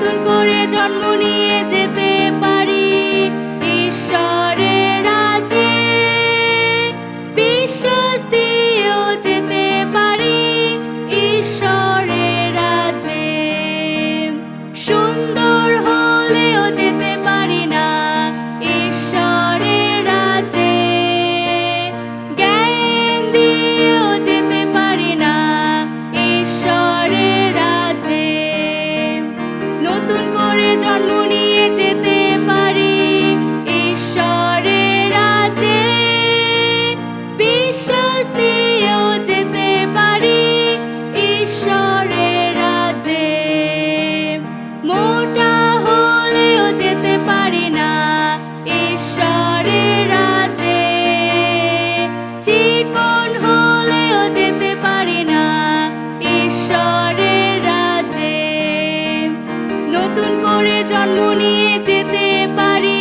নতুন করে জন্ম নিয়ে যেতে পারি। ঈশ্বরের রাজে বিশ্বাস দিয়েও যেতে পারি। ঈশ্বরের রাজে সুন্দর হয় জন্ম নিয়ে যেতে পারি।